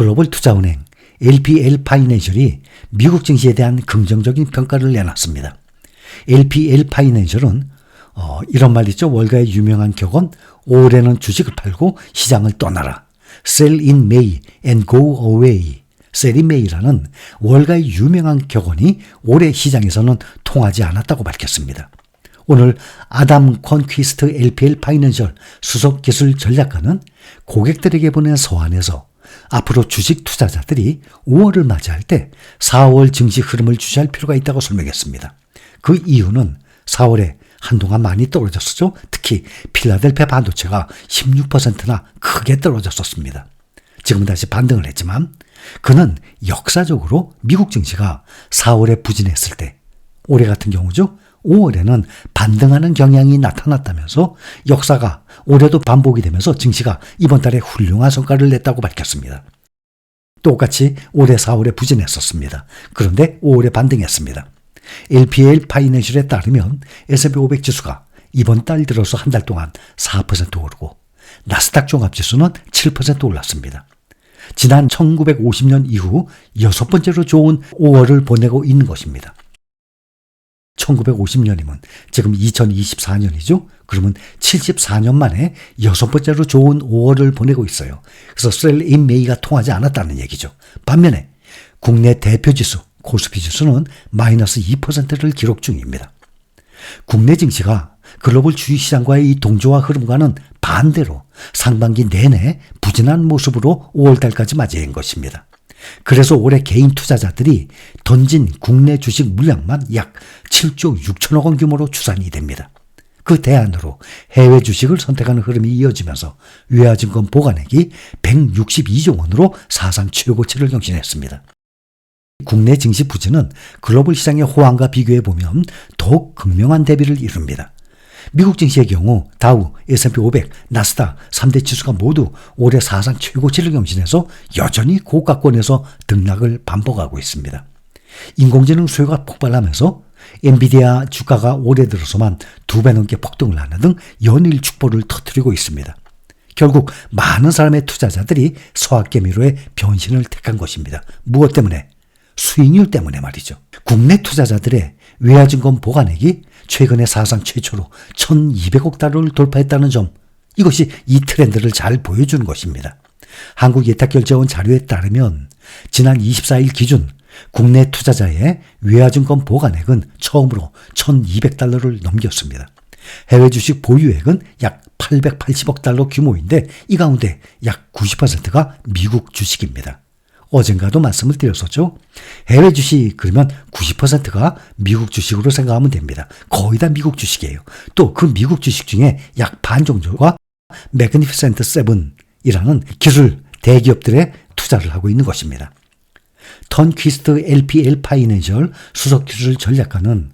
글로벌 투자은행 LPL 파이낸셜이 미국 증시에 대한 긍정적인 평가를 내놨습니다. LPL 파이낸셜은 어, 이런 말 있죠. 월가의 유명한 격언 올해는 주식을 팔고 시장을 떠나라. Sell in May and go away. May라는 월가의 유명한 격언이 올해 시장에서는 통하지 않았다고 밝혔습니다. 오늘 아담 콘퀴스트 LPL 파이낸셜 수석 기술 전략가는 고객들에게 보낸 서한에서 앞으로 주식 투자자들이 5월을 맞이할 때 4월 증시 흐름을 주시할 필요가 있다고 설명했습니다. 그 이유는 4월에 한동안 많이 떨어졌었죠. 특히 필라델피아 반도체가 16%나 크게 떨어졌었습니다. 지금은 다시 반등을 했지만 그는 역사적으로 미국 증시가 4월에 부진했을 때 올해 같은 경우죠. 5월에는 반등하는 경향이 나타났다면서 역사가 올해도 반복이 되면서 증시가 이번 달에 훌륭한 성과를 냈다고 밝혔습니다. 똑같이 올해 4월에 부진했었습니다. 그런데 5월에 반등했습니다. LPL 파이낸셜에 따르면 S&P 500 지수가 이번 달 들어서 한 달 동안 4% 오르고 나스닥 종합지수는 7% 올랐습니다. 지난 1950년 이후 여섯 번째로 좋은 5월을 보내고 있는 것입니다. 1950년이면 지금 2024년이죠. 그러면 74년 만에 여섯 번째로 좋은 5월을 보내고 있어요. 그래서 셀인 메이가 통하지 않았다는 얘기죠. 반면에 국내 대표 지수 코스피 지수는 마이너스 2%를 기록 중입니다. 국내 증시가 글로벌 주식 시장과의 이 동조와 흐름과는 반대로 상반기 내내 부진한 모습으로 5월달까지 맞이한 것입니다. 그래서 올해 개인 투자자들이 던진 국내 주식 물량만 약 7조 6천억 원 규모로 추산이 됩니다. 그 대안으로 해외 주식을 선택하는 흐름이 이어지면서 외화증권 보관액이 162조 원으로 사상 최고치를 경신했습니다. 국내 증시 부진은 글로벌 시장의 호황과 비교해 보면 더욱 극명한 대비를 이룹니다. 미국 증시의 경우 다우, S&P 500, 나스닥 3대 지수가 모두 올해 사상 최고치를 경신해서 여전히 고가권에서 등락을 반복하고 있습니다. 인공지능 수요가 폭발하면서 엔비디아 주가가 올해 들어서만 두 배 넘게 폭등을 하는 등 연일 축보를 터뜨리고 있습니다. 결국 많은 사람의 투자자들이 서학개미로의 변신을 택한 것입니다. 무엇 때문에? 수익률 때문에 말이죠. 국내 투자자들의 외화증권 보관액이 최근에 사상 최초로 1200억 달러를 돌파했다는 점, 이것이 이 트렌드를 잘 보여주는 것입니다. 한국예탁결제원 자료에 따르면 지난 24일 기준 국내 투자자의 외화증권 보관액은 처음으로 1200달러를 넘겼습니다. 해외 주식 보유액은 약 880억 달러 규모인데 이 가운데 약 90%가 미국 주식입니다. 어젠가도 말씀을 드렸었죠. 해외 주식 그러면 90%가 미국 주식으로 생각하면 됩니다. 거의 다 미국 주식이에요. 또 그 미국 주식 중에 약 반 정도가 매그니피센트 세븐이라는 기술 대기업들의 투자를 하고 있는 것입니다. 턴퀴스트 LPL 파이낸셜 수석 기술 전략가는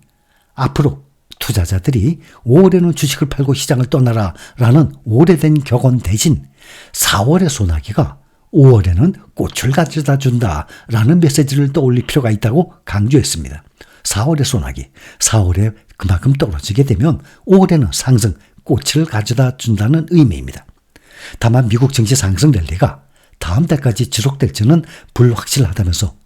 앞으로 투자자들이 올해는 주식을 팔고 시장을 떠나라라는 오래된 격언 대신 4월의 소나기가 5월에는 꽃을 가져다 준다라는 메시지를 떠올릴 필요가 있다고 강조했습니다. 4월의 소나기, 4월에 그만큼 떨어지게 되면 5월에는 상승, 꽃을 가져다 준다는 의미입니다. 다만 미국 증시 상승 랠리가 다음 달까지 지속될지는 불확실하다면서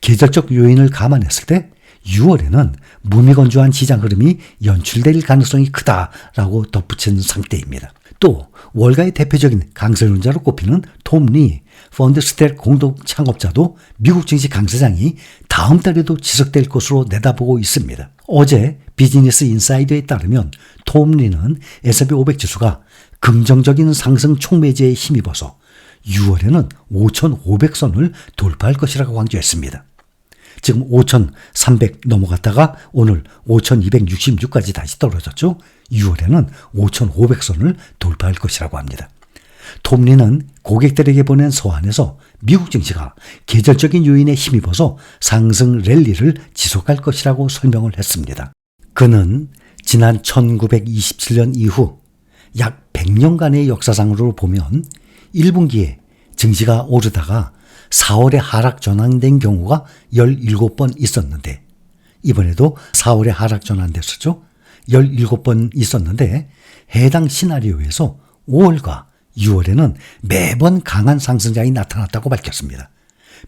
계절적 요인을 감안했을 때 6월에는 무미건조한 시장 흐름이 연출될 가능성이 크다라고 덧붙인 상태입니다. 또 월가의 대표적인 강세론자로 꼽히는 톰리 펀드 스텔 공동 창업자도 미국 증시 강세장이 다음 달에도 지속될 것으로 내다보고 있습니다. 어제 비즈니스 인사이드에 따르면 톰리는 S&P 500 지수가 긍정적인 상승 촉매제에 힘입어서 6월에는 5,500선을 돌파할 것이라고 강조했습니다. 지금 5,300 넘어갔다가 오늘 5,266까지 다시 떨어졌죠. 6월에는 5,500선을 돌파할 것이라고 합니다. 톰리는 고객들에게 보낸 서한에서 미국 증시가 계절적인 요인에 힘입어서 상승 랠리를 지속할 것이라고 설명을 했습니다. 그는 지난 1927년 이후 약 100년간의 역사상으로 보면 1분기에 증시가 오르다가 4월에 하락 전환된 경우가 17번 있었는데 이번에도 4월에 하락 전환됐었죠. 17번 있었는데 해당 시나리오에서 5월과 6월에는 매번 강한 상승장이 나타났다고 밝혔습니다.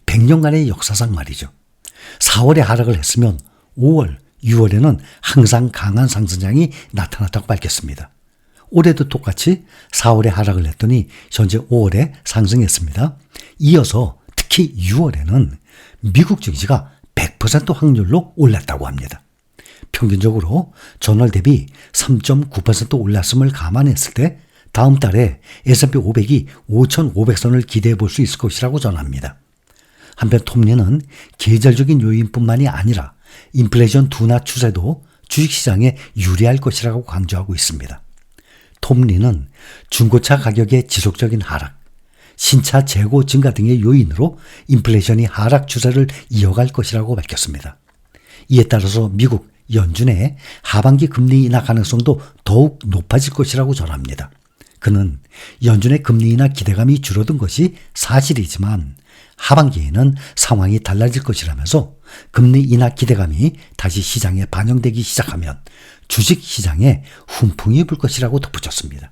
100년간의 역사상 말이죠. 4월에 하락을 했으면 5월, 6월에는 항상 강한 상승장이 나타났다고 밝혔습니다. 올해도 똑같이 4월에 하락을 했더니 현재 5월에 상승했습니다. 이어서 특히 6월에는 미국 증시가 100% 확률로 올랐다고 합니다. 평균적으로 전월 대비 3.9% 올랐음을 감안했을 때 다음 달에 S&P 500이 5,500선을 기대해 볼 수 있을 것이라고 전합니다. 한편 톱니는 계절적인 요인뿐만이 아니라 인플레이션 둔화 추세도 주식시장에 유리할 것이라고 강조하고 있습니다. 톱니는 중고차 가격의 지속적인 하락, 신차 재고 증가 등의 요인으로 인플레이션이 하락 추세를 이어갈 것이라고 밝혔습니다. 이에 따라서 미국 연준의 하반기 금리 인하 가능성도 더욱 높아질 것이라고 전합니다. 그는 연준의 금리 인하 기대감이 줄어든 것이 사실이지만 하반기에는 상황이 달라질 것이라면서 금리 인하 기대감이 다시 시장에 반영되기 시작하면 주식 시장에 훈풍이 불 것이라고 덧붙였습니다.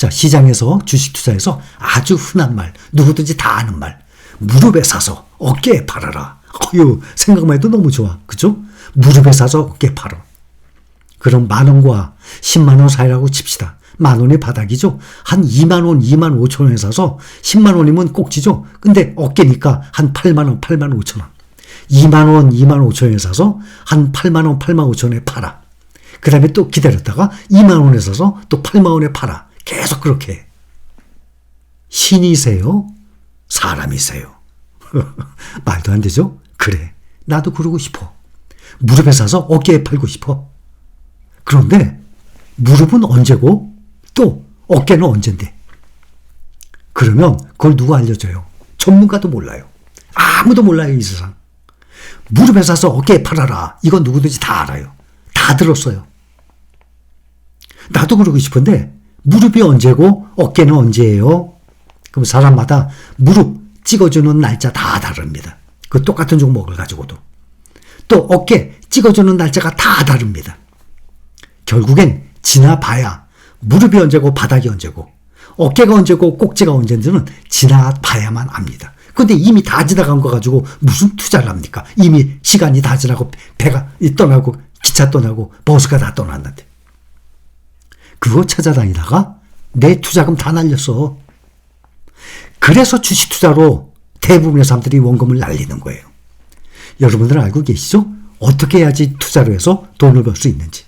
자, 시장에서 주식 투자에서 아주 흔한 말, 누구든지 다 아는 말. 무릎에 사서 어깨에 팔아라. 어휴, 생각만 해도 너무 좋아. 그죠? 무릎에 사서 어깨에 팔아. 그럼 만 원과 10만 원 사이라고 칩시다. 만 원의 바닥이죠. 한 2만 원, 2만 5천 원에 사서 10만 원이면 꼭지죠. 근데 어깨니까 한 8만 원, 8만 5천 원. 2만 원, 2만 5천 원에 사서 한 8만 원, 8만 5천 원에 팔아. 그 다음에 또 기다렸다가 2만 원에 사서 또 8만 원에 팔아. 계속 그렇게 해. 신이세요? 사람이세요? 말도 안 되죠? 그래. 나도 그러고 싶어. 무릎에 사서 어깨에 팔고 싶어. 그런데 무릎은 언제고 또 어깨는 언젠데. 그러면 그걸 누가 알려줘요? 전문가도 몰라요. 아무도 몰라요, 이 세상. 무릎에 사서 어깨에 팔아라. 이건 누구든지 다 알아요. 다 들었어요. 나도 그러고 싶은데 무릎이 언제고 어깨는 언제예요? 그럼 사람마다 무릎 찍어주는 날짜 다 다릅니다. 그 똑같은 종목을 가지고도. 또 어깨 찍어주는 날짜가 다 다릅니다. 결국엔 지나봐야 무릎이 언제고 바닥이 언제고 어깨가 언제고 꼭지가 언제인지는 지나봐야만 압니다. 근데 이미 다 지나간 거 가지고 무슨 투자를 합니까? 이미 시간이 다 지나고 배가 떠나고 기차 떠나고 버스가 다 떠났는데. 그거 찾아다니다가 내 투자금 다 날렸어. 그래서 주식 투자로 대부분의 사람들이 원금을 날리는 거예요. 여러분들 알고 계시죠? 어떻게 해야지 투자로 해서 돈을 벌 수 있는지.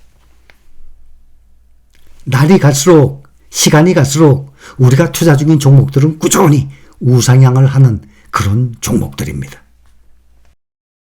날이 갈수록, 시간이 갈수록 우리가 투자 중인 종목들은 꾸준히 우상향을 하는 그런 종목들입니다.